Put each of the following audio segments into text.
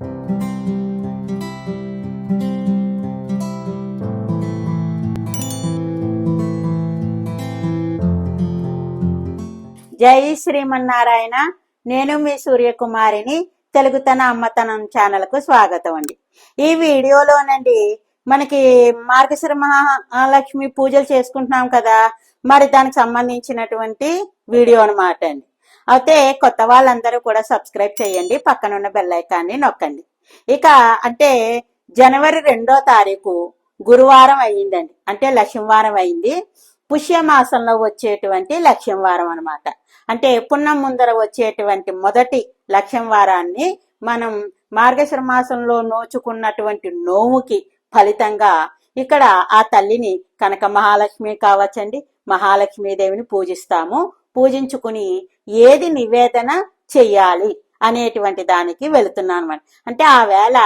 జై శ్రీమన్నారాయణ. నేను మీ సూర్యకుమారిని తెలుగుతన అమ్మతనం ఛానల్కు స్వాగతం అండి. ఈ వీడియోలోనండి మనకి మార్గశిర మహాలక్ష్మి పూజలు చేసుకుంటున్నాం కదా. మరి దానికి సంబంధించినటువంటి వీడియో అనమాట అండి. అయితే కొత్త వాళ్ళందరూ కూడా సబ్స్క్రైబ్ చేయండి పక్కనున్న బెల్ ఐకాన్ని నొక్కండి. ఇక అంటే జనవరి రెండో తారీఖు గురువారం అయ్యిందండి. అంటే లక్ష్మీవారం అయింది పుష్యమాసంలో వచ్చేటువంటి లక్ష్యం వారం అనమాట అంటే పున్నం ముందర వచ్చేటువంటి మొదటి లక్ష్యం వారాన్ని మనం మార్గశిర మాసంలో నోచుకున్నటువంటి నోవుకి ఫలితంగా ఇక్కడ ఆ తల్లిని కనక మహాలక్ష్మి కావచ్చండి. మహాలక్ష్మీదేవిని పూజిస్తాము. పూజించుకుని ఏది నివేదన చెయ్యాలి అనేటువంటి దానికి వెళుతున్నాను అనమాట అంటే ఆ వేళ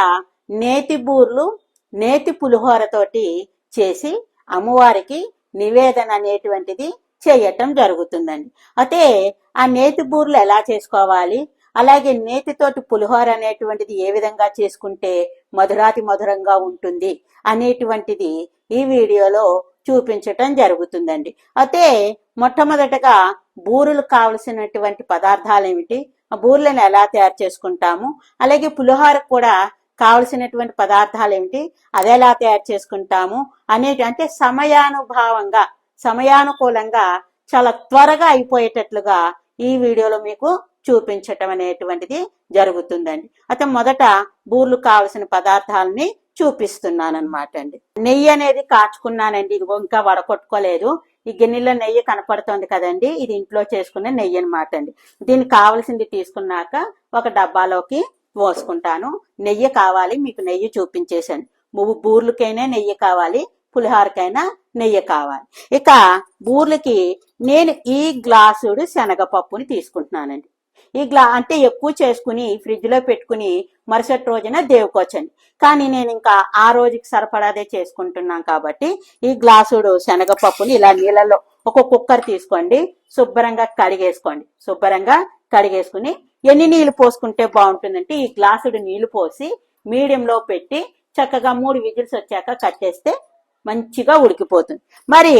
నేతి బూర్లు నేతి పులిహోరతోటి చేసి అమ్మవారికి నివేదన అనేటువంటిది చేయటం జరుగుతుందండి. అయితే ఆ నేతి బూర్లు ఎలా చేసుకోవాలి? అలాగే నేతితోటి పులిహోర అనేటువంటిది ఏ విధంగా చేసుకుంటే మధురాతి మధురంగా ఉంటుంది అనేటువంటిది ఈ వీడియోలో చూపించటం జరుగుతుందండి. అయితే మొట్టమొదటగా బూరెలు కావలసినటువంటి పదార్థాలు ఏమిటి ఆ బూరెలను ఎలా తయారు చేసుకుంటాము? అలాగే పులిహోర కూడా కావలసినటువంటి పదార్థాలు ఏమిటి అది ఎలా తయారు చేసుకుంటాము? అనేటి అంటే సమయానుభావంగా సమయానుకూలంగా చాలా త్వరగా అయిపోయేటట్లుగా ఈ వీడియోలో మీకు చూపించటం అనేటువంటిది జరుగుతుందండి. అయితే మొదట బూర్లు కావలసిన పదార్థాలని చూపిస్తున్నాను అనమాట అండి నెయ్యి అనేది కాచుకున్నానండి. ఇదిగో ఇంకా వడకొట్టుకోలేదు. ఈ గిన్నెలో నెయ్యి కనపడుతుంది కదండి. ఇది ఇంట్లో చేసుకునే నెయ్యి అనమాట అండి దీనికి కావలసింది తీసుకున్నాక ఒక డబ్బాలోకి పోసుకుంటాను. నెయ్యి కావాలి మీకు నెయ్యి చూపించేసాను నువ్వు బూర్లకైనా నెయ్యి కావాలి పులిహోరకైనా నెయ్యి కావాలి. ఇక బూర్లకి నేను ఈ గ్లాసుడు శనగపప్పుని తీసుకుంటున్నానండి. ఈ గ్లా అంటే ఎక్కువ చేసుకుని ఫ్రిడ్జ్లో పెట్టుకుని మరుసటి రోజున దేవుకోవచ్చండి కానీ నేను ఇంకా ఆ రోజుకి సరిపడాదే చేసుకుంటున్నాం కాబట్టి ఈ గ్లాసుడు శనగపప్పుని ఇలా నీళ్ళలో ఒక కుక్కర్ తీసుకోండి శుభ్రంగా కడిగేసుకోండి. శుభ్రంగా కడిగేసుకుని ఎన్ని నీళ్ళు పోసుకుంటే బాగుంటుందంటే ఈ గ్లాసుడు నీళ్ళు పోసి మీడియంలో పెట్టి చక్కగా మూడు విజిల్స్ వచ్చాక కట్టేస్తే మంచిగా ఉడికిపోతుంది. మరి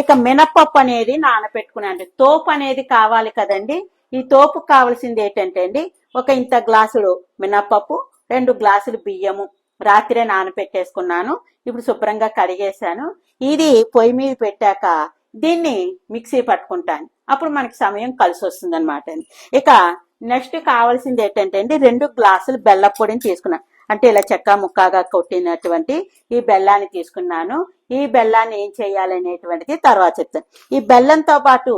ఇక మినప్పప్పు అనేది నానబెట్టుకున్నాను తోపు అనేది కావాలి కదండి. ఈ తోపు కావాల్సింది ఏంటంటే అండి ఒక ఇంత గ్లాసులు మినప్పప్పు రెండు గ్లాసులు బియ్యము రాత్రే నానపెట్టేసుకున్నాను ఇప్పుడు శుభ్రంగా కడిగేశాను. ఇది పొయ్యి మీద పెట్టాక దీన్ని మిక్సీ పట్టుకుంటాను. అప్పుడు మనకి సమయం కలిసి వస్తుంది అనమాట ఇక నెక్స్ట్ కావాల్సింది ఏంటంటే అండి రెండు గ్లాసులు బెల్ల పొడిని తీసుకున్నాను. అంటే ఇలా చెక్క ముక్కగా కొట్టినటువంటి ఈ బెల్లాన్ని తీసుకున్నాను. ఈ బెల్లాన్ని ఏం చేయాలనేటువంటిది తర్వాత చెప్తాను. ఈ బెల్లంతో పాటు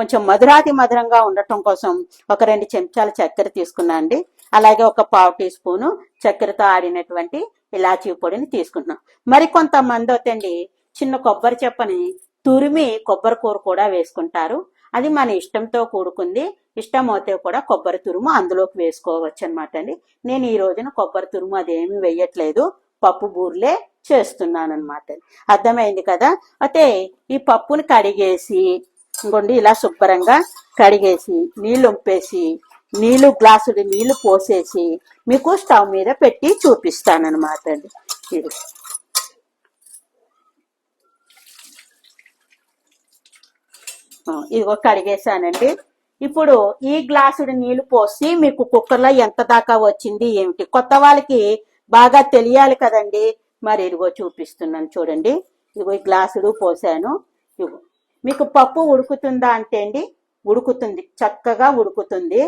కొంచెం మధురాతి మధురంగా ఉండటం కోసం ఒక రెండు చెంచాల చక్కెర తీసుకున్నా అండి. అలాగే ఒక పావు టీ స్పూను చక్కెరతో ఆడినటువంటి ఇలాచీ పొడిని తీసుకుంటున్నాం. మరి కొంతమంది అవుతండి చిన్న కొబ్బరి చెప్పని తురిమి కొబ్బరి కూర కూడా వేసుకుంటారు. అది మన ఇష్టంతో కూడుకుంది. ఇష్టం అయితే కూడా కొబ్బరి తురుము అందులోకి వేసుకోవచ్చు అనమాట అండి. నేను ఈ రోజున కొబ్బరి తురుము అదేమి వేయట్లేదు. పప్పు బూర్లే చేస్తున్నాను అనమాట అర్థమైంది కదా? అయితే ఈ పప్పుని కడిగేసి ఇంకోండి ఇలా శుభ్రంగా కడిగేసి నీళ్ళు ఉంపేసి నీళ్ళు గ్లాసుడి నీళ్ళు పోసేసి మీకు స్టవ్ మీద పెట్టి చూపిస్తానమాట అండి. ఇది ఇదిగో కడిగేసానండి ఇప్పుడు ఈ గ్లాసుడి నీళ్ళు పోసి మీకు కుక్కర్లో ఎంత దాకా వచ్చింది ఏమిటి? కొత్త వాళ్ళకి బాగా తెలియాలి కదండి. మరి ఇదిగో చూపిస్తున్నాను చూడండి. ఇదిగో ఈ గ్లాసుడు పోసాను. ఇదిగో. మీకు పప్పు ఉడుకుతుందా అంటే అండి ఉడుకుతుంది. చక్కగా ఉడుకుతుంది.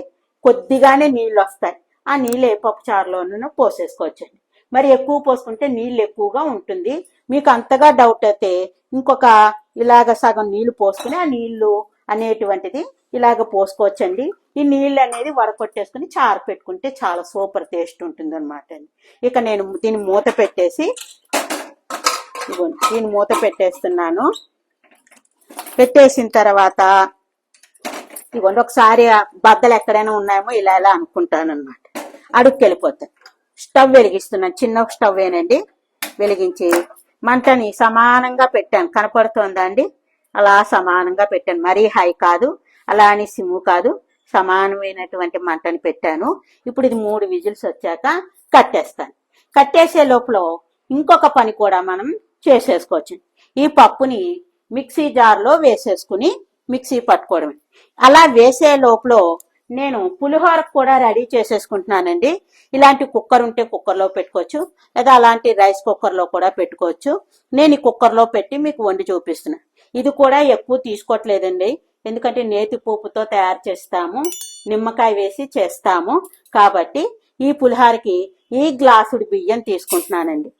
కొద్దిగానే నీళ్ళు వస్తాయి. ఆ నీళ్ళు ఏ పప్పు చారులోనూ పోసేసుకోవచ్చండి. మరి ఎక్కువ పోసుకుంటే నీళ్ళు ఎక్కువగా ఉంటుంది. మీకు అంతగా డౌట్ అయితే ఇంకొక ఇలాగ సగం నీళ్ళు పోసుకుని ఆ నీళ్ళు అనేటువంటిది ఇలాగ పోసుకోవచ్చండి. ఈ నీళ్ళు అనేది వడకొట్టేసుకుని చారు పెట్టుకుంటే చాలా సూపర్ టేస్ట్ ఉంటుంది అనమాట ఇక నేను దీన్ని మూత పెట్టేసి దీన్ని మూత పెట్టేస్తున్నాను. పెట్టేసిన తర్వాత ఇవ్వండి ఒకసారి బద్దలు ఎక్కడైనా ఉన్నాయేమో ఇలా ఇలా అనుకుంటాను అనమాట అడుగుకి వెళ్ళిపోతాను స్టవ్ వెలిగిస్తున్నాను చిన్న స్టవ్ ఏనండి. వెలిగించి మంటని సమానంగా పెట్టాను. కనపడుతోందా అండి? అలా సమానంగా పెట్టాను. మరీ హై కాదు అలా అని సిమ్ము కాదు సమానమైనటువంటి మంటని పెట్టాను. ఇప్పుడు ఇది మూడు విజిల్స్ వచ్చాక కట్టేస్తాను. కట్టేసే లోపల ఇంకొక పని కూడా మనం చేసేసుకోవచ్చు. ఈ పప్పుని మిక్సీ జార్లో వేసేసుకుని మిక్సీ పట్టుకోవడమే. అలా వేసే లోపల నేను పులిహోర కూడా రెడీ చేసేసుకుంటున్నానండి. ఇలాంటి కుక్కర్ ఉంటే కుక్కర్లో పెట్టుకోవచ్చు లేదా అలాంటి రైస్ కుక్కర్లో కూడా పెట్టుకోవచ్చు. నేను ఈ కుక్కర్లో పెట్టి మీకు వండి చూపిస్తున్నా. ఇది కూడా ఎక్కువ తీసుకోవట్లేదండి. ఎందుకంటే నేతి పూపుతో తయారు చేస్తాము నిమ్మకాయ వేసి చేస్తాము. కాబట్టి ఈ పులిహోరకి ఈ గ్లాసుడు బియ్యం తీసుకుంటున్నానండి.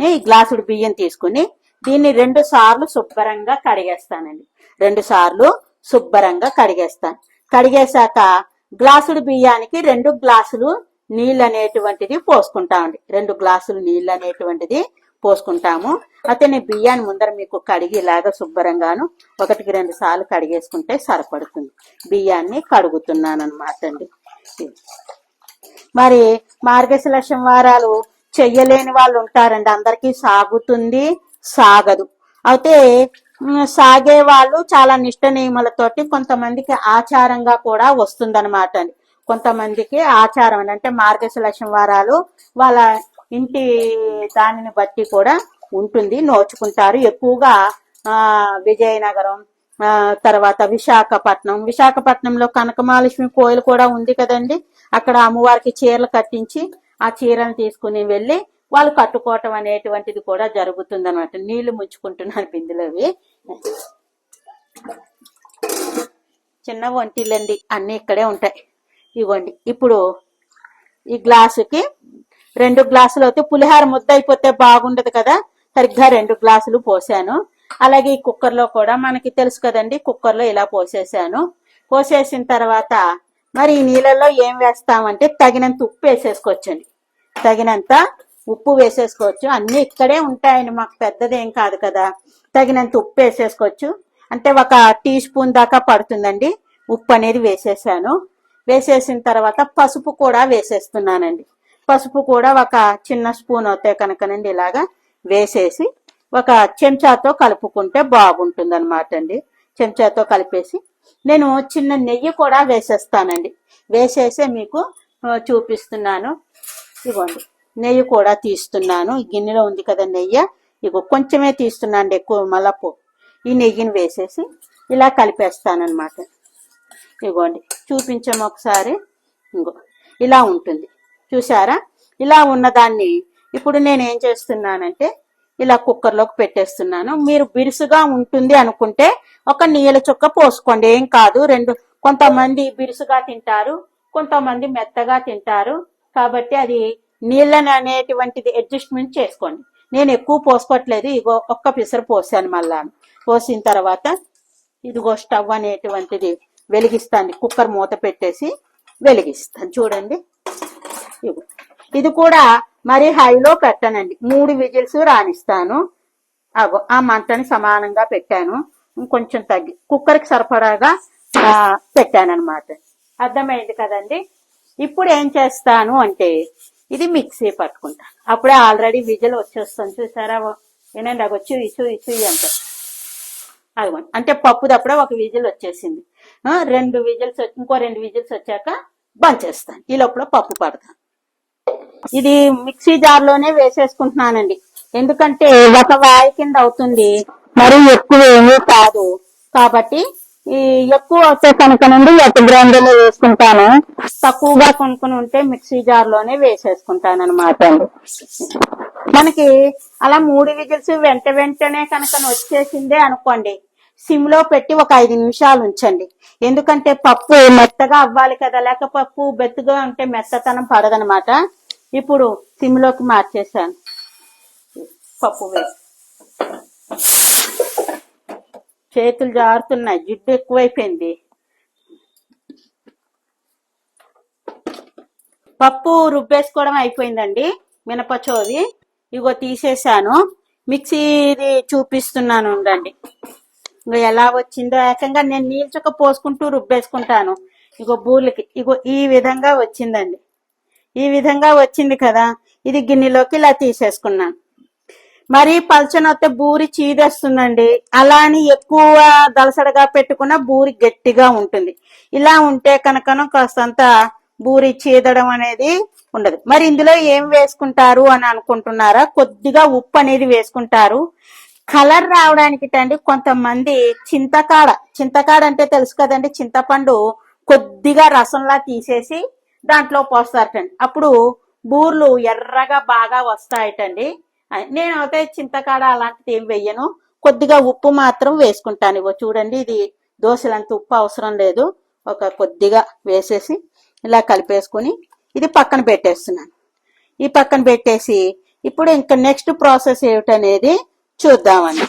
ఈ గ్లాసుడు బియ్యం తీసుకుని దీన్ని రెండు సార్లు శుభ్రంగా కడిగేస్తానండి. రెండు సార్లు శుభ్రంగా కడిగేస్తాను. కడిగేశాక గ్లాసుడు బియ్యానికి రెండు గ్లాసులు నీళ్ళు అనేటువంటిది పోసుకుంటామండి. రెండు గ్లాసులు నీళ్ళు అనేటువంటిది పోసుకుంటాము. అయితే నేను బియ్యాన్ని ముందర మీకు కడిగి ఇలాగ శుభ్రంగాను ఒకటికి రెండు సార్లు కడిగేసుకుంటే సరిపడుతుంది. బియ్యాన్ని కడుగుతున్నాను అనమాట అండి మరి మార్గశిలక్షం వారాలు చెయ్యలేని వాళ్ళు ఉంటారండి. అందరికీ సాగుతుంది. సాగదు. అయితే సాగే వాళ్ళు చాలా నిష్ట నియమాలతోటి కొంతమందికి ఆచారంగా కూడా వస్తుందన్నమాట అండి. కొంతమందికి ఆచారం అని అంటే మార్గశిలక్షం వారాలు వాళ్ళ ఇంటి దానిని బట్టి కూడా ఉంటుంది నోచుకుంటారు. ఎక్కువగా ఆ విజయనగరం తర్వాత విశాఖపట్నం. విశాఖపట్నంలో కనకమహాలక్ష్మి కోయిలు కూడా ఉంది కదండి. అక్కడ అమ్మవారికి చీరలు కట్టించి ఆ చీరను తీసుకుని వెళ్ళి వాళ్ళు కట్టుకోవటం అనేటువంటిది కూడా జరుగుతుంది అనమాట నీళ్ళు ముంచుకుంటున్నారు బిందులోవి చిన్న వంటిలండి అన్ని ఇక్కడే ఉంటాయి. ఇవ్వండి. ఇప్పుడు ఈ గ్లాసుకి రెండు గ్లాసులు అయితే పులిహార ముద్ద అయిపోతే బాగుండదు కదా. సరిగ్గా రెండు గ్లాసులు పోసాను. అలాగే ఈ కుక్కర్లో కూడా మనకి తెలుసు కదండి కుక్కర్లో ఇలా పోసేసాను. పోసేసిన తర్వాత మరి ఈ నీళ్ళలో ఏం వేస్తామంటే తగినంత ఉప్పు వేసేసుకోవచ్చండి. తగినంత ఉప్పు వేసేసుకోవచ్చు. అన్ని ఇక్కడే ఉంటాయండి. మాకు పెద్దదేం కాదు కదా. తగినంత ఉప్పు వేసేసుకోవచ్చు. అంటే ఒక టీ స్పూన్ దాకా పడుతుందండి. ఉప్పు అనేది వేసేసాను. వేసేసిన తర్వాత పసుపు కూడా వేసేస్తున్నానండి. పసుపు కూడా ఒక చిన్న స్పూన్ అవుతాయి కనుకనండి ఇలాగా వేసేసి ఒక చెంచాతో కలుపుకుంటే బాగుంటుంది అనమాట అండి చెంచాతో కలిపేసి నేను చిన్న నెయ్యి కూడా వేసేస్తానండి. వేసేసే మీకు చూపిస్తున్నాను. ఇవ్వండి. నెయ్యి కూడా తీస్తున్నాను. ఈ గిన్నెలో ఉంది కదా నెయ్యి. ఇగో కొంచెమే తీస్తున్నాను ఎక్కువ మళ్ళా ఈ నెయ్యిని వేసేసి ఇలా కలిపేస్తానమాట ఇగోండి చూపించాము ఒకసారి. ఇంకో ఇలా ఉంటుంది. చూసారా? ఇలా ఉన్నదాన్ని ఇప్పుడు నేను ఏం చేస్తున్నానంటే ఇలా కుక్కర్లోకి పెట్టేస్తున్నాను. మీరు బిరుసుగా ఉంటుంది అనుకుంటే ఒక నీళ్ళ చుక్క పోసుకోండి. ఏం కాదు రెండు కొంతమంది బిరుసుగా తింటారు కొంతమంది మెత్తగా తింటారు. కాబట్టి అది నీళ్ళని అనేటువంటిది అడ్జస్ట్మెంట్ చేసుకోండి. నేను ఎక్కువ పోసుకోవట్లేదు ఇగో ఒక్క పిసరు పోసాను మళ్ళా. పోసిన తర్వాత ఇదిగో స్టవ్ అనేటువంటిది వెలిగిస్తాను కుక్కర్ మూత పెట్టేసి వెలిగిస్తాను. చూడండి. ఇదిగో. ఇది కూడా మరి హైలో పెట్టానండి. మూడు విజిల్స్ రాణిస్తాను అగో ఆ మంటని సమానంగా పెట్టాను. ఇంకొంచెం తగ్గి కుక్కర్కి సరిపడాగా పెట్టాను అనమాట అర్థమైంది కదండి? ఇప్పుడు ఏం చేస్తాను అంటే ఇది మిక్సీ పట్టుకుంటాను అప్పుడే ఆల్రెడీ విజిల్ వచ్చేస్తాను చూసారా? ఏనండి అవి వచ్చి ఇచ్చు ఇచ్చు అంటే. అదిగోండి అంటే పప్పు తప్పుడే ఒక విజిల్ వచ్చేసింది. రెండు విజిల్స్ వచ్చి- ఇంకో రెండు విజిల్స్ వచ్చాక బంద్ చేస్తాను ఈ లోపల పప్పు పడతాను ఇది మిక్సీ జార్లోనే వేసేసుకుంటున్నానండి. ఎందుకంటే ఒక వాయి కింద అవుతుంది. మరి ఎక్కువ ఏమీ కాదు. కాబట్టి ఎక్కువ వచ్చే కనుక నుండి ఒక గ్రైండర్లో వేసుకుంటాను. తక్కువగా కొనుక్కుని ఉంటే మిక్సీ జార్లోనే వేసేసుకుంటాను అనమాట అండి. మనకి అలా మూడు విజిల్స్ వెంట వెంటనే కనుక వచ్చేసిందే అనుకోండి సిమ్లో పెట్టి ఒక ఐదు నిమిషాలు ఉంచండి. ఎందుకంటే పప్పు మెత్తగా అవ్వాలి కదా లేక పప్పు బెత్తుగా ఉంటే మెత్తతనం పడదనమాట ఇప్పుడు సిమ్లోకి మార్చేసాను పప్పు వేసి. చేతులు జారుతున్నాయి జిడ్డు ఎక్కువైపోయింది. పప్పు రుబ్బేసుకోవడం అయిపోయిందండి మినపచోది ఇగో తీసేసాను మిక్సీది చూపిస్తున్నాను ఉండండి. ఇగో ఎలా వచ్చిందో ఏకంగా నేను నీళ్ళ పోసుకుంటూ రుబ్బేసుకుంటాను. ఇగో బూలికి ఇగో ఈ విధంగా వచ్చిందండి. ఈ విధంగా వచ్చింది కదా ఇది గిన్నెలోకి ఇలా తీసేసుకున్నాను. మరి పల్చనొత్తే బూరి చీదేస్తుందండి. అలా అని ఎక్కువ దలసడగా పెట్టుకున్న బూరి గట్టిగా ఉంటుంది. ఇలా ఉంటే కనుక కాస్తంత బూరి చీదడం అనేది ఉండదు. మరి ఇందులో ఏం వేసుకుంటారు అని అనుకుంటున్నారా? కొద్దిగా ఉప్పు అనేది వేసుకుంటారు. కలర్ రావడానికి అండి కొంతమంది చింతకాడ చింతకాడ అంటే తెలుసు కదండి చింతపండు కొద్దిగా రసంలా తీసేసి దాంట్లో పోస్తారటండి అప్పుడు బూర్లు ఎర్రగా బాగా వస్తాయటండి నేను అయితే చింతకాడ అలాంటిది ఏం వెయ్యను. కొద్దిగా ఉప్పు మాత్రం వేసుకుంటాను ఇగో. చూడండి ఇది దోశలంత ఉప్పు అవసరం లేదు. ఒక కొద్దిగా వేసేసి ఇలా కలిపేసుకుని ఇది పక్కన పెట్టేస్తున్నాను. ఈ పక్కన పెట్టేసి ఇప్పుడు ఇంకా నెక్స్ట్ ప్రాసెస్ ఏమిటనేది చూద్దామండి.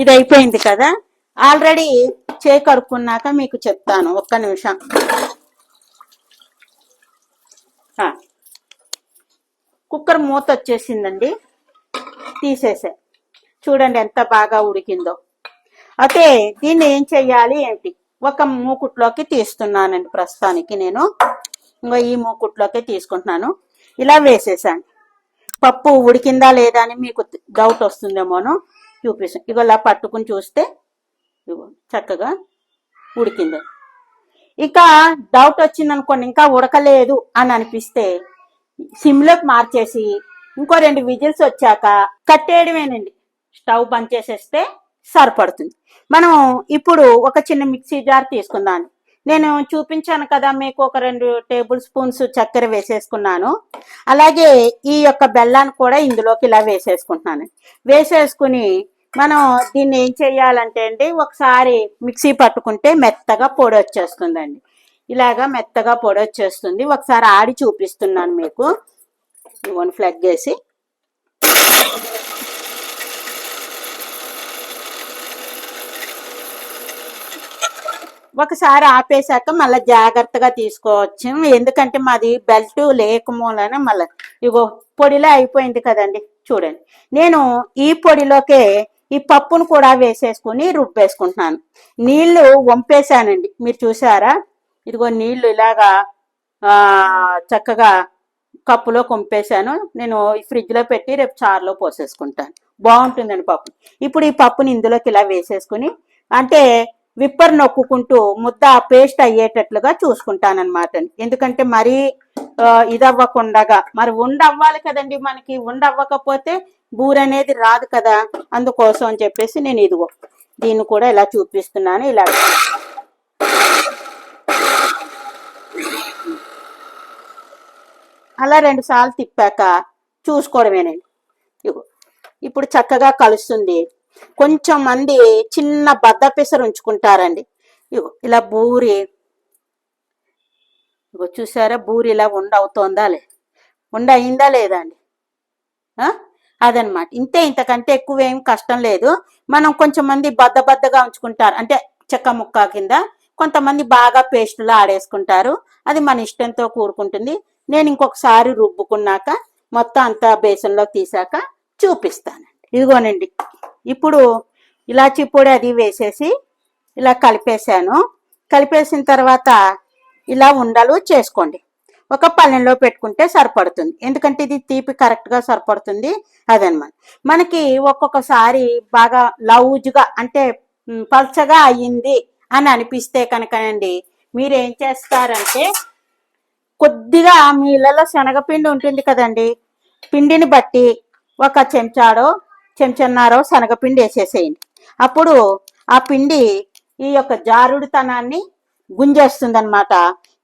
ఇది అయిపోయింది కదా? ఆల్రెడీ చే కడుక్కున్నాక మీకు చెప్తాను. ఒక్క నిమిషం. కుక్కర్ మూత వచ్చేసిందండి. తీసేసా. చూడండి ఎంత బాగా ఉడికిందో. అయితే దీన్ని ఏం చెయ్యాలి ఏంటి? ఒక మూకుట్లోకి తీస్తున్నానండి ప్రస్తుతానికి నేను. ఇంకో ఈ మూకుట్లోకి తీసుకుంటున్నాను. ఇలా వేసేసాను. పప్పు ఉడికిందా లేదా అని మీకు డౌట్ వస్తుందేమోనో చూపిస్తాను. ఇగో ఇలా పట్టుకుని చూస్తే ఇగో చక్కగా ఉడికింది. ఇక డౌట్ వచ్చిందనుకోండి ఇంకా ఉడకలేదు అని అనిపిస్తే సిమ్లోకి మార్చేసి ఇంకో రెండు విజిల్స్ వచ్చాక కట్టేయడమేనండి. స్టవ్ బంద్ చేసేస్తే సరిపడుతుంది. మనం ఇప్పుడు ఒక చిన్న మిక్సీ జార్ తీసుకుందాం. నేను చూపించాను కదా మీకు ఒక రెండు టేబుల్ స్పూన్స్ చక్కెర వేసేసుకున్నాను. అలాగే ఈ యొక్క బెల్లాన్ని కూడా ఇందులోకి ఇలా వేసేసుకుంటున్నాను. వేసేసుకుని మనం దీన్ని ఏం చేయాలంటే అండి ఒకసారి మిక్సీ పట్టుకుంటే మెత్తగా పొడి వచ్చేస్తుందండి. ఇలాగా మెత్తగా పొడి వచ్చేస్తుంది. ఒకసారి ఆడి చూపిస్తున్నాను మీకు. వన్ ఫ్లగ్ వేసి. ఒకసారి ఆపేశాక మళ్ళీ జాగ్రత్తగా తీసుకోవచ్చు ఎందుకంటే మాది బెల్ట్ లేకమూలన మళ్ళీ ఇగో పొడిలో అయిపోయింది కదండి. చూడండి. నేను ఈ పొడిలోకే ఈ పప్పును కూడా వేసేసుకుని రుబ్బేసుకుంటున్నాను. నీళ్ళు వంపేశానండి. మీరు చూసారా? ఇదిగో నీళ్ళు ఇలాగా చక్కగా కప్పులో కొంపేశాను. నేను ఈ ఫ్రిడ్జ్లో పెట్టి రేపు చారులో పోసేసుకుంటాను. బాగుంటుందండి పప్పు. ఇప్పుడు ఈ పప్పుని ఇందులోకి ఇలా వేసేసుకుని అంటే విప్పర్ నొక్కుంటూ ముద్ద పేస్ట్ అయ్యేటట్లుగా చూసుకుంటానమాట ఎందుకంటే మరీ ఆ, ఇదవ్వకుండగా మరి ఉండవ్వాలి కదండి మనకి. ఉండవ్వకపోతే బూర అనేది రాదు కదా. అందుకోసం అని చెప్పేసి నేను ఇదిగో దీన్ని కూడా ఇలా చూపిస్తున్నాను. ఇలా అలా రెండు సార్లు తిప్పాక చూసుకోవడమేనండి. ఇప్పుడు చక్కగా కలుస్తుంది. కొంచెం మంది చిన్న బద్ద పెసరు ఉంచుకుంటారండి. ఇగో ఇలా బూరి. ఇగో చూసారా? బూరి ఇలా ఉండ అవుతోందా లే? ఉండ అయిందా లేదా అండి ఆ? అదనమాట. ఇంతే ఇంతకంటే ఎక్కువ ఏం కష్టం లేదు. మనం కొంచెం మంది బద్ద బద్దగా ఉంచుకుంటారు. అంటే చెక్క ముక్క కింద కొంతమంది బాగా పేస్టులా ఆడేసుకుంటారు. అది మన ఇష్టంతో కూడుకుంటుంది నేను ఇంకొకసారి రుబ్బుకున్నాక మొత్తం అంతా బేసన్లోకి తీసాక చూపిస్తానండి ఇదిగోనండి ఇప్పుడు ఇలాచి పొడి అది వేసేసి ఇలా కలిపేశాను. కలిపేసిన తర్వాత ఇలా ఉండలు చేసుకోండి. ఒక పళ్ళెంలో పెట్టుకుంటే సరిపడుతుంది. ఎందుకంటే ఇది తీపి కరెక్ట్గా సరిపడుతుంది అదనమాట. మనకి ఒక్కొక్కసారి బాగా లౌజ్గా అంటే పల్చగా అయ్యింది అని అనిపిస్తే కనుకనండి మీరు ఏం చేస్తారంటే కొద్దిగా మీ ఇళ్ళలో శనగపిండి ఉంటుంది కదండి. పిండిని బట్టి ఒక చెంచాడో చెంచన్నారో శనగపిండి వేసేసేయండి. అప్పుడు ఆ పిండి ఈ యొక్క జారుడుతనాన్ని గుంజేస్తుంది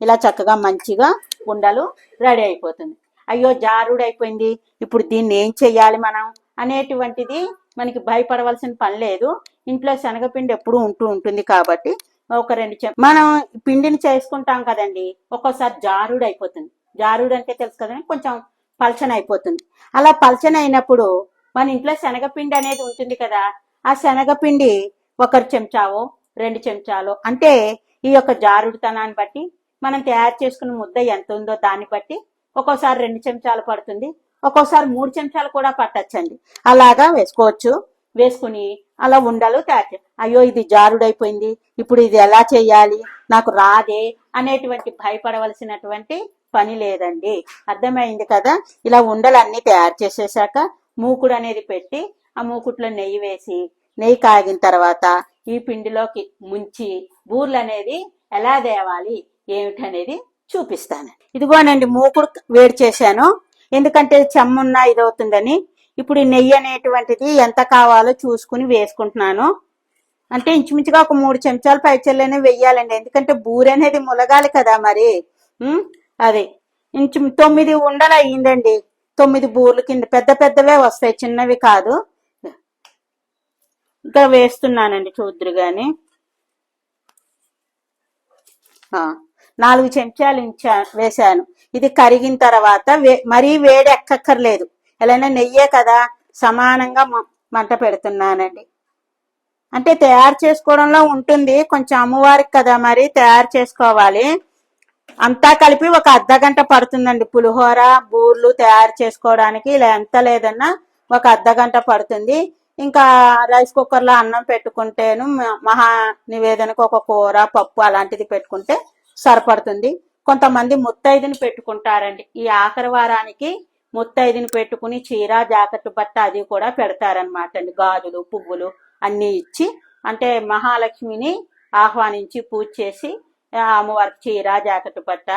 ఇలా చక్కగా మంచిగా ఉండలు రెడీ అయిపోతుంది. అయ్యో జారుడు అయిపోయింది ఇప్పుడు దీన్ని ఏం చెయ్యాలి మనం? అనేటువంటిది మనకి భయపడవలసిన పని లేదు. ఇంట్లో శనగపిండి ఎప్పుడూ ఉంటూ ఉంటుంది కాబట్టి ఒక రెండు చెం మనం పిండిని చేసుకుంటాం కదండి ఒక్కోసారి జారుడు అయిపోతుంది. జారుడు అంటే తెలుసు కదండి కొంచెం పల్చన అయిపోతుంది. అలా పల్చన అయినప్పుడు మన ఇంట్లో శనగపిండి అనేది ఉంటుంది కదా ఆ శనగపిండి ఒకరు చెంచావో రెండు చెంచాలో అంటే ఈ యొక్క జారుడుతనాన్ని బట్టి మనం తయారు చేసుకున్న ముద్ద ఎంత ఉందో దాన్ని బట్టి ఒక్కోసారి రెండు చెంచాలు పడుతుంది. ఒక్కోసారి మూడు చెంచాలు కూడా పట్టచ్చండి. అలాగా వేసుకోవచ్చు. వేసుకుని అలా ఉండలు తయారు అయ్యో ఇది జారుడైపోయింది. ఇప్పుడు ఇది ఎలా చేయాలి? నాకు రాదే అనేటువంటి భయపడవలసినటువంటి పని లేదండి. అర్థమైంది కదా? ఇలా ఉండలు అన్ని తయారు చేసేసాక మూకుడు అనేది పెట్టి ఆ మూకుట్లో నెయ్యి వేసి నెయ్యి కాగిన తర్వాత ఈ పిండిలోకి ముంచి బూర్లు అనేది ఎలా తేవాలి ఏమిటనేది చూపిస్తాను. ఇదిగోనండి మూకుడు వేడి చేశాను. ఎందుకంటే చెమ్మున్నా ఇదవుతుందని ఇప్పుడు నెయ్యి అనేటువంటిది ఎంత కావాలో చూసుకుని వేసుకుంటున్నాను. అంటే ఇంచుమించుగా ఒక మూడు చెంచాలు పైచల్లోనే వెయ్యాలండి. ఎందుకంటే బూరె అనేది ములగాలి కదా మరి. అది. ఇంచు తొమ్మిది ఉండలు అయ్యిందండి. తొమ్మిది బూర్లు కింద పెద్ద పెద్దవే వస్తాయి చిన్నవి కాదు. ఇంకా వేస్తున్నానండి చూద్దరు గాని. నాలుగు చెంచాలు ఇంచా వేశాను. ఇది కరిగిన తర్వాత వే- మరీ వేడి ఎక్కక్కర్లేదు ఎలానే నెయ్యే కదా సమానంగా మ- మంట పెడుతున్నానండి. అంటే తయారు చేసుకోవడంలో ఉంటుంది కొంచెం అమ్మవారికి కదా మరి తయారు చేసుకోవాలి. అంతా కలిపి ఒక అర్ధ గంట పడుతుందండి. పులిహోర బూర్లు తయారు చేసుకోవడానికి ఇలా ఎంత లేదన్నా ఒక అర్ధ గంట పడుతుంది. ఇంకా రైస్ కుక్కర్లో అన్నం పెట్టుకుంటేను మహా నివేదనకు ఒక కూర పప్పు అలాంటిది పెట్టుకుంటే సరిపడుతుంది. కొంతమంది ముత్తైదుని పెట్టుకుంటారండి. ఈ ఆఖరి వారానికి ముత్తైదుని పెట్టుకుని చీర జాకెట్ బట్ట అది కూడా పెడతారనమాట అండి గాజులు పువ్వులు అన్నీ ఇచ్చి అంటే మహాలక్ష్మిని ఆహ్వానించి పూజ చేసి అమ్మవారికి చీర జాకెట్ బట్ట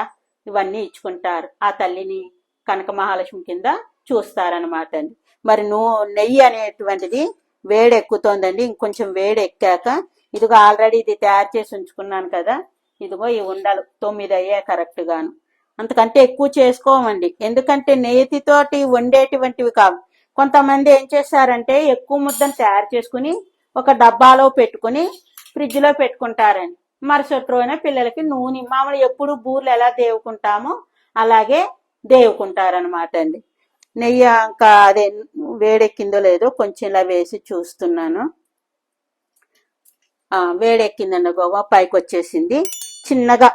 ఇవన్నీ ఇచ్చుకుంటారు. ఆ తల్లిని కనక మహాలక్ష్మి కింద చూస్తారనమాట అండి మరి నూ నెయ్యి అనేటువంటిది వేడి ఎక్కుతోందండి ఇంకొంచెం వేడి ఎక్కాక ఇదిగో ఆల్రెడీ ఇది తయారు చేసి ఉంచుకున్నాను కదా ఇదిగో ఈ ఉండలు తొమ్మిది అయ్యాయి కరెక్ట్ గాను అంతకంటే ఎక్కువ చేసుకోమండి. ఎందుకంటే నేతితోటి వండేటువంటివి కావు. కొంతమంది ఏం చేస్తారంటే ఎక్కువ ముద్దను తయారు చేసుకుని ఒక డబ్బాలో పెట్టుకుని ఫ్రిడ్జ్లో పెట్టుకుంటారని మరుసటి రోజున పిల్లలకి నూనె మామూలు ఎప్పుడు బూర్లు ఎలా దేవుకుంటామో అలాగే దేవుకుంటారనమాట అండి. నెయ్యి ఇంకా అదే వేడెక్కిందో లేదో కొంచెం ఇలా వేసి చూస్తున్నాను. వేడెక్కిందండి గోవా పైకి వచ్చేసింది చిన్నగా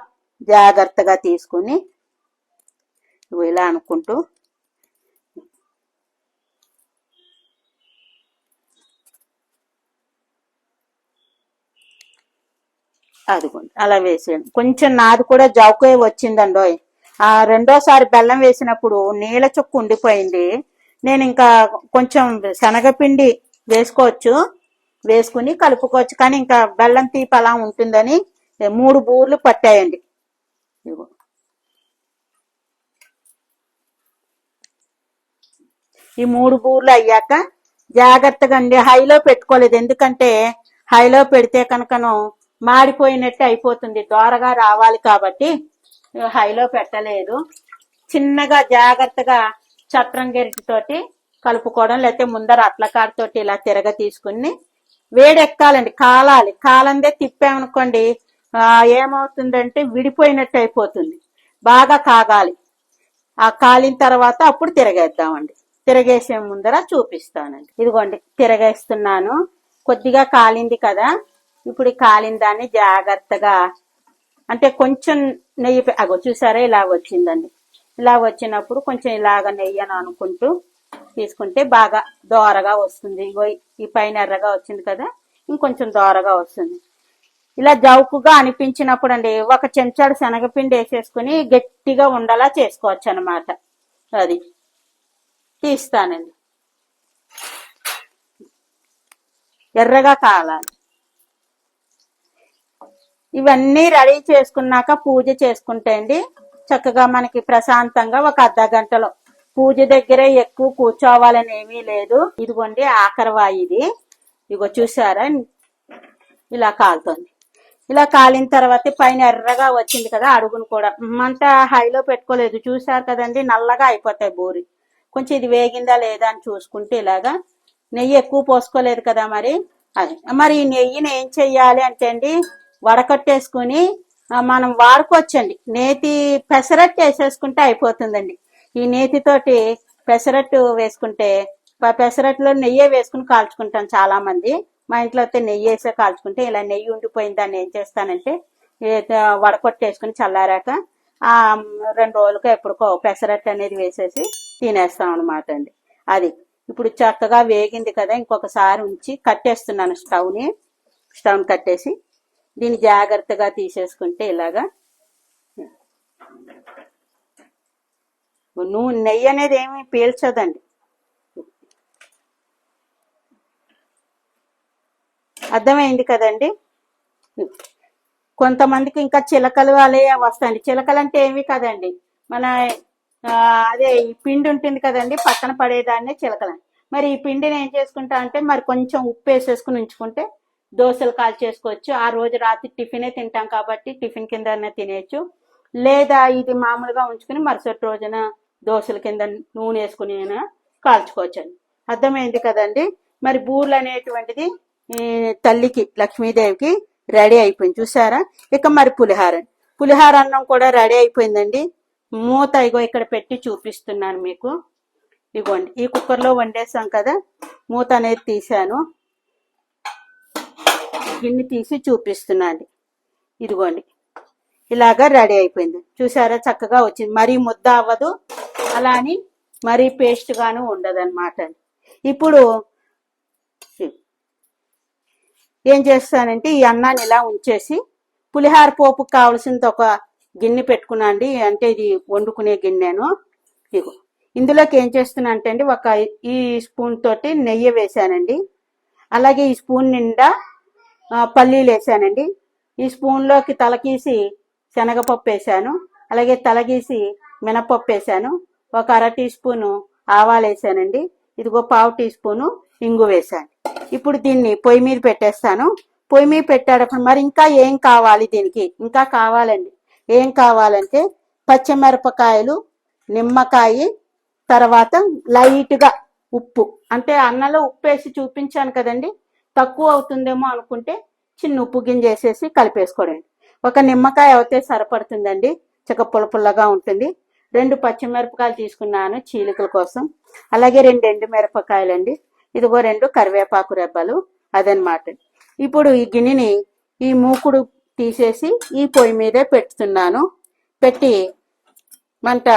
జాగ్రత్తగా తీసుకుని నువ్వు ఇలా అనుకుంటూ అదిగోండి అలా వేసేయండి. కొంచెం నాది కూడా జౌకే వచ్చిందండో ఆ రెండోసారి బెల్లం వేసినప్పుడు నీళ్ళ చుక్కు ఉండిపోయింది. నేను ఇంకా కొంచెం శనగపిండి వేసుకోవచ్చు వేసుకుని కలుపుకోవచ్చు. కానీ ఇంకా బెల్లం తీపి అలా ఉంటుందని మూడు బూర్లు పట్టాయండి. ఇదిగో ఈ మూడు బూర్లు అయ్యాక జాగ్రత్తగా అండి. హైలో పెట్టుకోలేదు. ఎందుకంటే హైలో పెడితే కనుకను మాడిపోయినట్టు అయిపోతుంది. దోరగా రావాలి కాబట్టి హైలో పెట్టలేదు. చిన్నగా జాగ్రత్తగా చట్రం గెరిటితోటి కలుపుకోవడం లేకపోతే ముందర అట్లకాడతోటి ఇలా తిరగ తీసుకుని వేడెక్కాలండి. కాలాలి. కాలందే తిప్పామనుకోండి ఏమవుతుందంటే విడిపోయినట్టు అయిపోతుంది బాగా కాగాలి. ఆ కాలిన తర్వాత అప్పుడు తిరగేద్దామండి. తిరగేసే ముందర చూపిస్తానండి ఇదిగోండి తిరగేస్తున్నాను. కొద్దిగా కాలింది కదా ఇప్పుడు కాలిన దాన్ని జాగ్రత్తగా అంటే కొంచెం నెయ్యి అగో చూసారా ఇలా వచ్చిందండి. ఇలా వచ్చినప్పుడు కొంచెం ఇలాగ నెయ్యి అని అనుకుంటూ తీసుకుంటే బాగా దోరగా వస్తుంది. ఇగో ఈ పైన ఎర్రగా వచ్చింది కదా ఇంకొంచెం దోరగా వస్తుంది. ఇలా జౌకుగా అనిపించినప్పుడు అండి ఒక చెంచాడు శనగపిండి వేసేసుకుని గట్టిగా ఉండలా చేసుకోవచ్చు అనమాట అది తీస్తానండి. ఎర్రగా కాలాలి. ఇవన్నీ రెడీ చేసుకున్నాక పూజ చేసుకుంటే అండి చక్కగా మనకి ప్రశాంతంగా ఒక అర్ధ గంటలో. పూజ దగ్గరే ఎక్కువ కూర్చోవాలని ఏమీ లేదు. ఇదిగోండి ఆఖరి ఇది. ఇగో చూసారా? ఇలా కాలుతుంది. ఇలా కాలిన తర్వాత పైన ఎర్రగా వచ్చింది కదా అడుగును కూడా. అంతా హైలో పెట్టుకోలేదు. చూసారు కదండి నల్లగా అయిపోతాయి బోరి. కొంచెం ఇది వేగిందా లేదా అని చూసుకుంటే ఇలాగా నెయ్యి ఎక్కువ పోసుకోలేదు కదా మరి. అది. మరి ఈ నెయ్యిని ఏం చెయ్యాలి అంటే అండి వడకట్టేసుకుని మనం వాడుకోవచ్చండి. నేతి పెసరట్టు వేసేసుకుంటే అయిపోతుందండి. ఈ నేతితోటి పెసరట్టు వేసుకుంటే పెసరట్టులో నెయ్యి వేసుకుని కాల్చుకుంటాం చాలా మంది మా ఇంట్లో అయితే నెయ్యి వేసే కాల్చుకుంటే ఇలా నెయ్యి ఉండిపోయిన దాన్ని ఏం చేస్తానంటే వడకొట్టేసుకుని చల్లారాక రెండు రోజులకు ఎప్పుడుకో పెసరట్టు అనేది వేసేసి తినేస్తాం అనమాట అండి. అది ఇప్పుడు చక్కగా వేగింది కదా ఇంకొకసారి ఉంచి కట్టేస్తున్నాను స్టవ్ని. స్టవ్ని కట్టేసి దీన్ని జాగ్రత్తగా తీసేసుకుంటే ఇలాగా నూనె నెయ్యి అనేది ఏమి పీల్చదండి. అర్థమైంది కదండి? కొంతమందికి ఇంకా చిలకలు అలే వస్తాయండి. చిలకలు అంటే ఏమి కదండి. మన అదే ఈ పిండి ఉంటుంది కదండి పక్కన పడేదాన్నే చిలకలు మరి ఈ పిండిని ఏం చేసుకుంటా అంటే మరి కొంచెం ఉప్పు వేసేసుకుని ఉంచుకుంటే దోశలు కాల్ చేసుకోవచ్చు ఆ రోజు రాత్రి టిఫినే తింటాం కాబట్టి టిఫిన్ కిందనే తినేయచ్చు. లేదా ఇది మామూలుగా ఉంచుకుని మరుసటి రోజున దోశల కింద నూనె వేసుకుని కాల్చుకోవచ్చు అండి అర్థమైంది కదండి? మరి బూర్లు అనేటువంటిది ఈ తల్లికి లక్ష్మీదేవికి రెడీ అయిపోయింది. చూసారా? ఇక మరి పులిహార. పులిహార అన్నం కూడా రెడీ అయిపోయిందండి. మూత ఇగో ఇక్కడ పెట్టి చూపిస్తున్నాను మీకు. ఇగోండి ఈ కుక్కర్లో వండేసాం కదా? మూత అనేది తీశాను. గిన్నె తీసి చూపిస్తున్నాను. ఇదిగోండి ఇలాగా రెడీ అయిపోయింది. చూసారా? చక్కగా వచ్చింది. మరీ ముద్ద అవ్వదు. అలా అని మరీ పేస్ట్ గాను ఉండదు అనమాట ఇప్పుడు ఏం చేస్తానంటే ఈ అన్నాన్ని ఇలా ఉంచేసి పులిహార పోపుకు కావాల్సింది ఒక గిన్నె పెట్టుకున్నా అండి. అంటే ఇది వండుకునే గిన్నెను. ఇగో. ఇందులోకి ఏం చేస్తున్నా అంటే అండి ఒక ఈ స్పూన్ తోటి నెయ్యి వేసానండి. అలాగే ఈ స్పూన్ నిండా పల్లీలు వేసానండి. ఈ స్పూన్లోకి తలకీసి శనగపప్పు వేసాను. అలాగే తలగీసి మినపప్పు వేసాను. ఒక అర టీ స్పూను ఆవాలు వేసానండి. ఇదిగో పావు టీ స్పూను ఇంగు వేసాను. ఇప్పుడు దీన్ని పొయ్యి మీద పెట్టేస్తాను. పొయ్యి మీద పెట్టేటప్పుడు మరి ఇంకా ఏం కావాలి దీనికి? ఇంకా కావాలండి. ఏం కావాలంటే పచ్చిమిరపకాయలు నిమ్మకాయ తర్వాత లైట్గా ఉప్పు. అంటే అన్నంలో ఉప్పు వేసి చూపించాను కదండి. తక్కువ అవుతుందేమో అనుకుంటే చిన్న ఉప్పు గింజ వేసేసి కలిపేసుకోవడం ఒక నిమ్మకాయ అయితే సరిపడుతుందండి. చక్క పుల్ల పుల్లగా ఉంటుంది. రెండు పచ్చిమిరపకాయలు తీసుకున్నాను చీలికల కోసం. అలాగే రెండు ఎండు మిరపకాయలండి ఇదిగో రెండు కరివేపాకు రెబ్బలు అదనమాట. ఇప్పుడు ఈ గిన్నెని ఈ మూకుడు తీసేసి ఈ పొయ్యి మీదే పెడుతున్నాను పెట్టి మంట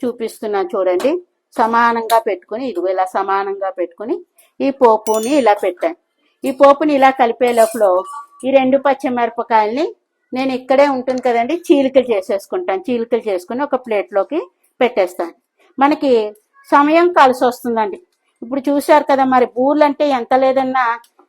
చూపిస్తున్నాను చూడండి. సమానంగా పెట్టుకుని ఇదిగో ఇలా సమానంగా పెట్టుకుని ఈ పోపుని ఇలా పెట్టాను ఈ పోపుని ఇలా కలిపే లోపల ఈ రెండు పచ్చిమిరపకాయల్ని నేను ఇక్కడే ఉంటుంది కదండి చీలికలు చేసేసుకుంటాను. చీలికలు చేసుకుని ఒక ప్లేట్లోకి పెట్టేస్తాను. మనకి సమయం కలిసి వస్తుందండి. ఇప్పుడు చూశారు కదా మరి బూర్లు అంటే ఎంత లేదన్నా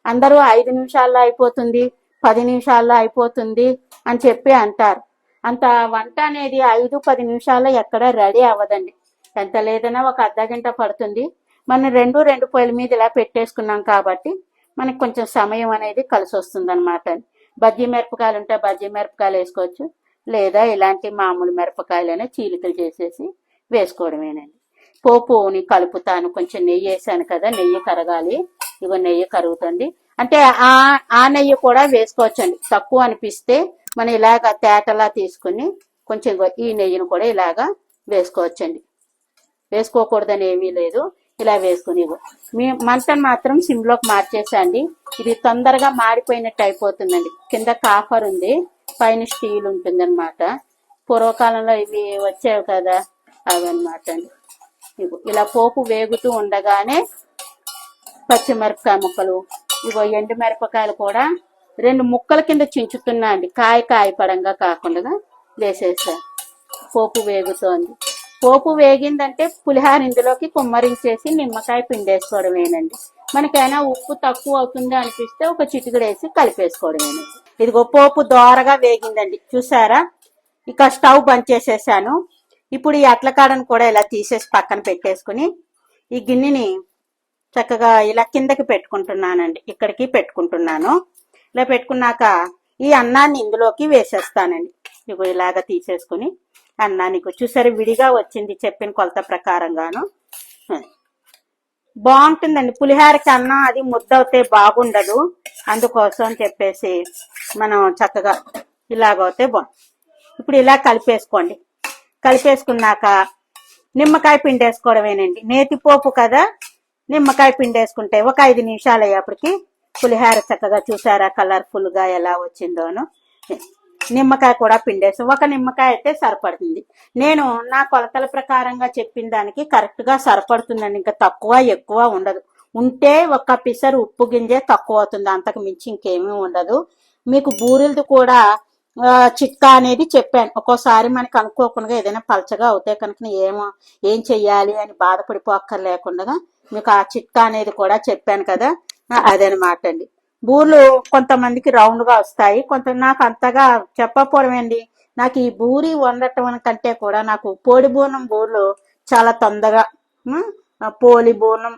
అందరూ ఐదు నిమిషాల్లో అయిపోతుంది పది నిమిషాల్లో అయిపోతుంది అని చెప్పి అంటారు. అంత వంట అనేది ఐదు పది నిమిషాల్లో ఎక్కడ రెడీ అవ్వదండి. ఎంత లేదన్నా ఒక అర్ధ గంట పడుతుంది. మనం రెండు రెండు పొయ్యిల మీద ఇలా పెట్టేసుకున్నాం కాబట్టి మనకి కొంచెం సమయం అనేది కలిసి వస్తుంది అనమాట బజ్జీ మిరపకాయలు ఉంటే బజ్జీ మిరపకాయలు వేసుకోవచ్చు లేదా ఇలాంటి మామూలు మిరపకాయలైనా చీలికలు చేసేసి వేసుకోవడమేనండి. పోపుని కలుపుతాను. కొంచెం నెయ్యి వేసాను కదా నెయ్యి కరగాలి. ఇగో నెయ్యి కరుగుతుంది. అంటే ఆ ఆ నెయ్యి కూడా వేసుకోవచ్చండి. తక్కువ అనిపిస్తే మనం ఇలాగ తేటలా తీసుకుని కొంచెం ఈ నెయ్యిని కూడా ఇలాగా వేసుకోవచ్చండి. వేసుకోకూడదని ఏమీ లేదు. ఇలా వేసుకుని ఇగో. మీ మంటను మాత్రం సిమ్లోకి మార్చేసండి ఇది తొందరగా మాడిపోయినట్టు అయిపోతుందండి. కింద కాఫర్ ఉంది. పైన స్టీల్ ఉంటుంది అనమాట పూర్వకాలంలో ఇవి వచ్చేవి కదా అవన్నమాట అండి. ఇలా పోపు వేగుతూ ఉండగానే పచ్చిమిరపకాయ ముక్కలు. ఇగో ఎండు మిరపకాయలు కూడా రెండు ముక్కల కింద చించుతున్నా అండి. కాయ కాయ పడంగా కాకుండా వేసేసా. పోపు వేగుతోంది. పోపు వేగిందంటే పులిహార ఇందులోకి కుమ్మరించేసి నిమ్మకాయ పిండేసుకోవడమేనండి. మనకైనా ఉప్పు తక్కువ అవుతుంది అనిపిస్తే ఒక చిటికడేసి వేసి కలిపేసుకోవడమేనండి. ఇదిగో పోపు దోరగా వేగిందండి. చూసారా? ఇక స్టవ్ బంద్ చేసేసాను. ఇప్పుడు ఈ అట్లకాడను కూడా ఇలా తీసేసి పక్కన పెట్టేసుకుని ఈ గిన్నెని చక్కగా ఇలా కిందకి పెట్టుకుంటున్నానండి. ఇక్కడికి పెట్టుకుంటున్నాను. ఇలా పెట్టుకున్నాక ఈ అన్నాన్ని ఇందులోకి వేసేస్తానండి. ఇగో ఇలాగ తీసేసుకుని అన్నానికి చూసారు విడిగా వచ్చింది చెప్పిన కొలత ప్రకారంగాను. బాగుంటుందండి. పులిహారకి అన్నం అది ముద్దవుతే బాగుండదు. అందుకోసం చెప్పేసి మనం చక్కగా ఇలాగవుతే బాగుంది ఇప్పుడు ఇలా కలిపేసుకోండి. కలిపేసుకున్నాక నిమ్మకాయ పిండేసుకోవడమేనండి. నేతిపోపు కదా నిమ్మకాయ పిండేసుకుంటే ఒక ఐదు నిమిషాలు అయ్యేప్పటికి పులిహార చక్కగా చూసారా కలర్ఫుల్గా ఎలా వచ్చిందోను. నిమ్మకాయ కూడా పిండేసి ఒక నిమ్మకాయ అయితే సరిపడుతుంది. నేను నా కొలతల ప్రకారంగా చెప్పిన దానికి కరెక్ట్గా సరిపడుతుందని సరిపడుతుందండి. ఇంకా తక్కువ ఎక్కువ ఉండదు. ఉంటే ఒక పిసరు ఉప్పు గింజే తక్కువ అవుతుంది. అంతకు మించి ఇంకేమీ ఉండదు. మీకు బూరెలది కూడా చిట్కా అనేది చెప్పాను. ఒక్కోసారి మనకి అనుకోకుండా ఏదైనా పలచగా అవుతే కనుక ఏమో ఏం చెయ్యాలి అని బాధపడిపోక్కర్ లేకుండా మీకు ఆ చిట్కా అనేది కూడా చెప్పాను కదా. అదనమాట అండి. బూర్లు కొంతమందికి రౌండ్గా వస్తాయి. కొంత నాకు అంతగా చెప్పకపోవడమేండి. నాకు ఈ బూరి వండటం కంటే కూడా నాకు పోడి బూనం బూర్లు చాలా తొందరగా పోలి బూనం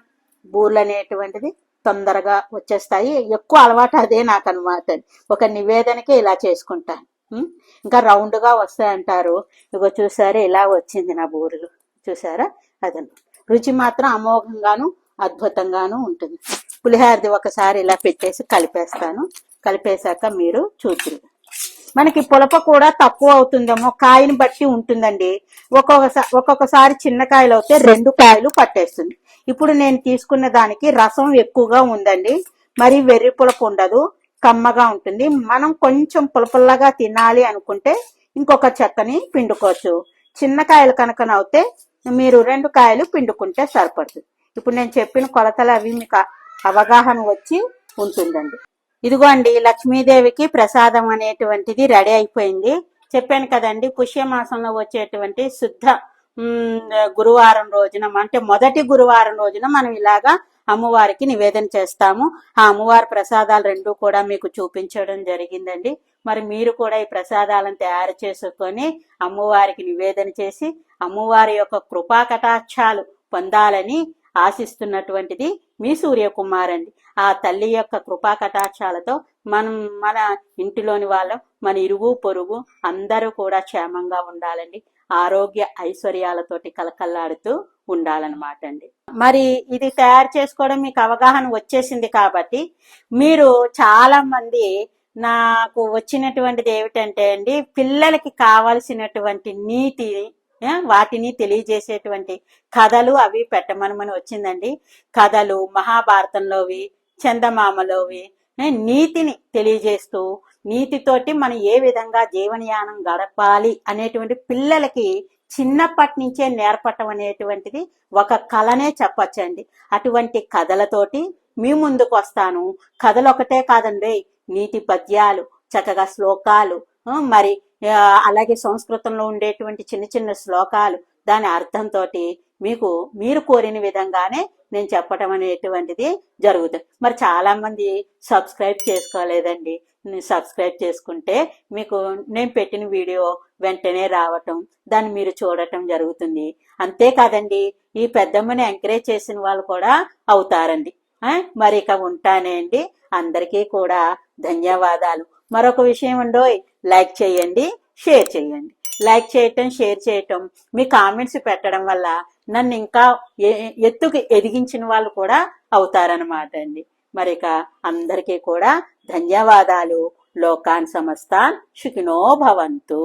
బూర్లు అనేటువంటిది తొందరగా వచ్చేస్తాయి. ఎక్కువ అలవాటు అదే నాకు అనమాట ఒక నివేదనకి ఇలా చేసుకుంటాను. ఇంకా రౌండ్గా వస్తాయంటారు. ఇగో చూసారా ఇలా వచ్చింది నా బూరెలు. చూసారా? అదను రుచి మాత్రం అమోఘంగాను అద్భుతంగాను ఉంటుంది. పులిహారది ఒకసారి ఇలా పెట్టేసి కలిపేస్తాను. కలిపేశాక మీరు చూతురు మనకి పులప కూడా తక్కువ అవుతుందేమో కాయని బట్టి ఉంటుందండి. ఒక్కొక్కసారి ఒక్కొక్కసారి చిన్న కాయలు అయితే రెండు కాయలు పట్టేస్తుంది. ఇప్పుడు నేను తీసుకున్న దానికి రసం ఎక్కువగా ఉందండి. మరి వెర్రి పులప ఉండదు కమ్మగా ఉంటుంది. మనం కొంచెం పులపుల్లగా తినాలి అనుకుంటే ఇంకొక చెక్కని పిండుకోవచ్చు. చిన్న కాయలు కనుకనవుతే మీరు రెండు కాయలు పిండుకుంటే సరిపడుతుంది ఇప్పుడు నేను చెప్పిన కొలతలు అవి మీకు అవగాహన వచ్చి ఉంటుందండి. ఇదిగో అండి లక్ష్మీదేవికి ప్రసాదం అనేటువంటిది రెడీ అయిపోయింది. చెప్పాను కదండి పుష్యమాసంలో వచ్చేటువంటి శుద్ధ గురువారం రోజున అంటే మొదటి గురువారం రోజున మనం ఇలాగా అమ్మవారికి నివేదన చేస్తాము. ఆ అమ్మవారి ప్రసాదాలు రెండు కూడా మీకు చూపించడం జరిగిందండి. మరి మీరు కూడా ఈ ప్రసాదాలను తయారు చేసుకొని అమ్మవారికి నివేదన చేసి అమ్మవారి యొక్క కృపా కటాక్షాలు పొందాలని ఆశిస్తున్నటువంటిది మీ సూర్యకుమార్ అండి ఆ తల్లి యొక్క కృపా కటాక్షాలతో మనం మన ఇంటిలోని వాళ్ళం మన ఇరుగు పొరుగు అందరూ కూడా క్షేమంగా ఉండాలండి. ఆరోగ్య ఐశ్వర్యాలతోటి కలకల్లాడుతూ ఉండాలన్నమాట అండి మరి ఇది తయారు చేసుకోవడం మీకు అవగాహన వచ్చేసింది కాబట్టి మీరు చాలా మంది నాకు వచ్చినటువంటిది ఏమిటంటే అండి పిల్లలకి కావలసినటువంటి నీతి వాటిని తెలియజేసేటువంటి కథలు అవి పెట్టమనమని వచ్చిందండి. కథలు మహాభారతంలోవి చందమామలోవి నీతిని తెలియజేస్తూ నీతితోటి మనం ఏ విధంగా జీవనయానం గడపాలి అనేటువంటి పిల్లలకి చిన్నప్పటి నుంచే నేర్పటం అనేటువంటిది ఒక కళనే చెప్పచ్చండి. అటువంటి కథలతోటి మీ ముందుకు వస్తాను. కథలు ఒకటే కాదండి నీతి పద్యాలు చక్కగా శ్లోకాలు మరి అలాగే సంస్కృతంలో ఉండేటువంటి చిన్న చిన్న శ్లోకాలు దాని అర్థంతో మీకు మీరు కోరిన విధంగానే నేను చెప్పటం అనేటువంటిది జరుగుతుంది. మరి చాలా మంది సబ్స్క్రైబ్ చేసుకోలేదండి. నేను సబ్స్క్రైబ్ చేసుకుంటే మీకు నేను పెట్టిన వీడియో వెంటనే రావటం దాన్ని మీరు చూడటం జరుగుతుంది. అంతేకాదండి ఈ పెద్దమ్మని ఎంకరేజ్ చేసిన వాళ్ళు కూడా అవుతారండి. మరి ఇక ఉంటానే అండి. అందరికీ కూడా ధన్యవాదాలు. మరొక విషయం ఉండోయ్ లైక్ చేయండి షేర్ చేయండి. లైక్ చేయటం షేర్ చేయటం మీ కామెంట్స్ పెట్టడం వల్ల నన్ను ఇంకా ఎత్తుకు ఎదిగించిన వాళ్ళు కూడా అవుతారనమాట అండి. మరి ఇక అందరికీ కూడా ధన్యవాదాలు. లోకాన్ సమస్తాన్ సుఖినో భవంతు.